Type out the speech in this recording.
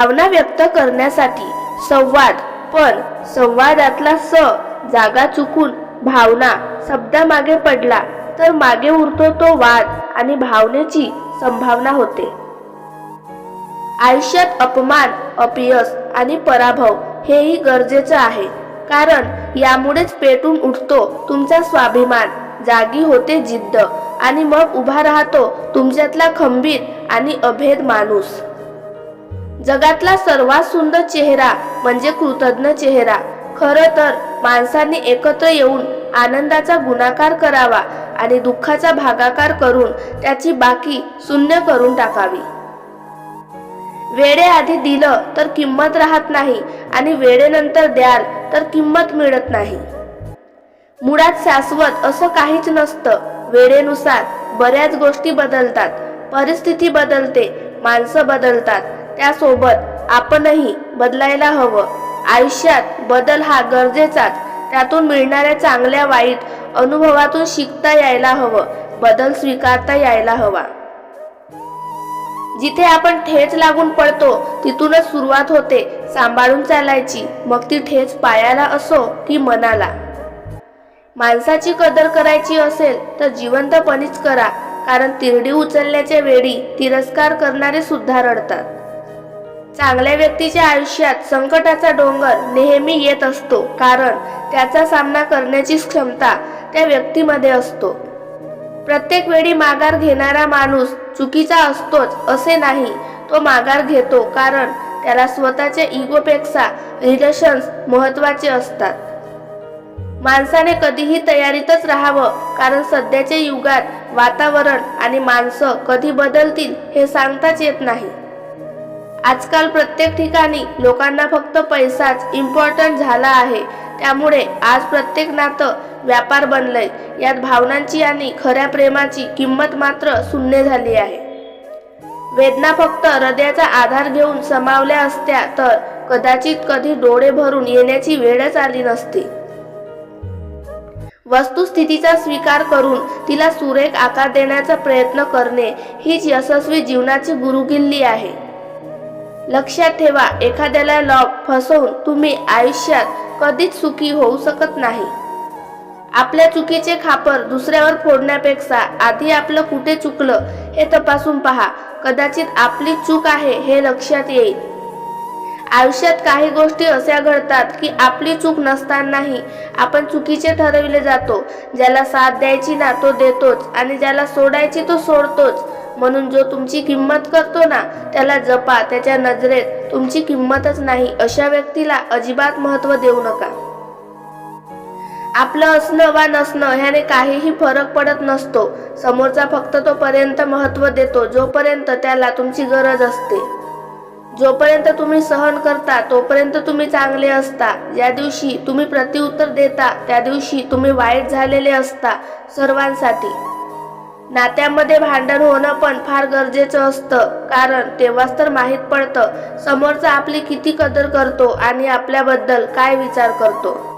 भावना व्यक्त करण्यासाठी संवाद पण संवादातला स जागा चुकून भावना शब्दामागे पडला तर मागे उरतो तो वाद आणि भावनेची संभावना होते. आयुष्यात अपमान अपयश आणि पराभव हेही गरजेचं आहे कारण यामुळेच पेटून उठतो तुमचा स्वाभिमान जागी होते जिद्द आणि मग उभा राहतो तुमच्यातला खंबीर आणि अभेद माणूस. जगातला सर्वात सुंदर चेहरा म्हणजे कृतज्ञ चेहरा. खरं तर माणसांनी एकत्र येऊन आनंदाचा गुणाकार करावा आणि दुःखाचा भागाकार करून त्याची बाकी शून्य करून टाकावी. वेळेआधी दिलं तर किंमत राहत नाही आणि वेळेनंतर द्याल तर किंमत मिळत नाही. मुळात शाश्वत असं काहीच नसतं. वेळेनुसार बऱ्याच गोष्टी बदलतात. परिस्थिती बदलते. माणसं बदलतात. त्यासोबत आपणही बदलायला हवं. आयुष्यात बदल हा गरजेचाच. त्यातून मिळणाऱ्या चांगल्या वाईट अनुभवातून शिकता यायला हवं. बदल स्वीकारता यायला हवा. जिथे आपण ठेच लागून पडतो तिथूनच सुरुवात होते. सांभाळून चालायची. मग ती ठेच पायाला असो की मनाला. माणसाची कदर करायची असेल तर जिवंतपणीच करा. कारण तिरडी उचलण्याच्या वेळी तिरस्कार करणारे सुद्धा रडतात. चांगल्या व्यक्तीच्या आयुष्यात संकटाचा डोंगर नेहमी येत असतो कारण त्याचा सामना करण्याची क्षमता त्या व्यक्तीमध्ये असतो. प्रत्येक वेळी माघार घेणारा माणूस चुकीचा असतोच असे नाही तो माघार घेतो कारण त्याला स्वतःच्या इगोपेक्षा रिलेशन्स महत्त्वाचे असतात. माणसाने कधीही तयारीतच राहावं कारण सध्याच्या युगात वातावरण आणि माणसं कधी बदलतील हे सांगताच येत नाही. आजकाल प्रत्येक ठिकाणी लोकांना फक्त पैसाच इम्पॉर्टंट झाला आहे. त्यामुळे आज प्रत्येक नातं व्यापार बनलंय. यात भावनांची आणि खऱ्या प्रेमाची किंमत मात्र शून्य झाली आहे. वेदना फक्त हृदयाचा आधार घेऊन समावल्या असत्या तर कदाचित कधी डोळे भरून येण्याची वेळच आली नसती. वस्तुस्थितीचा स्वीकार करून तिला सुरेख आकार देण्याचा प्रयत्न करणे हीच यशस्वी जीवनाची गुरुकिल्ली आहे. लक्षात ठेवा एखाद्याला लॉक फसवून तुम्ही आयुष्यात कधीच सुखी होऊ शकत नाही. आपल्या चुकीचे खापर दुसऱ्यावर फोडण्यापेक्षा आधी आपलं कुठे चुकलं हे तपासून पहा. कदाचित आपली चूक आहे हे लक्षात येईल. आयुष्यात काही गोष्टी अशा घडतात की आपली चूक नसतानाही आपण चुकीचे ठरविले जातो. ज्याला साथ द्यायची ना तो देतोच आणि ज्याला सोडायची तो सोडतोच. म्हणून जो तुमची किंमत करतो ना त्याला जपा त्याच्या नजरेत तुमची किंमतच नाही अशा व्यक्तीला अजिबात महत्त्व देऊ नका. आपलं असणं वा नसणं ह्याने काहीही फरक पडत नसतो. समोरचा फक्त तोपर्यंत महत्त्व देतो जोपर्यंत त्याला तुमची गरज असते. जोपर्यंत तुम्ही सहन करता तोपर्यंत तुम्ही चांगले असता. ज्या दिवशी तुम्ही प्रतिउत्तर देता त्या दिवशी तुम्ही वाईट झालेले असता सर्वांसाठी. नात्यामध्ये भांडण होणं पण फार गरजेचं असतं. कारण तेव्हाच तर माहीत पडतं समोरचा आपली किती कदर करतो आणि आपल्याबद्दल काय विचार करतो.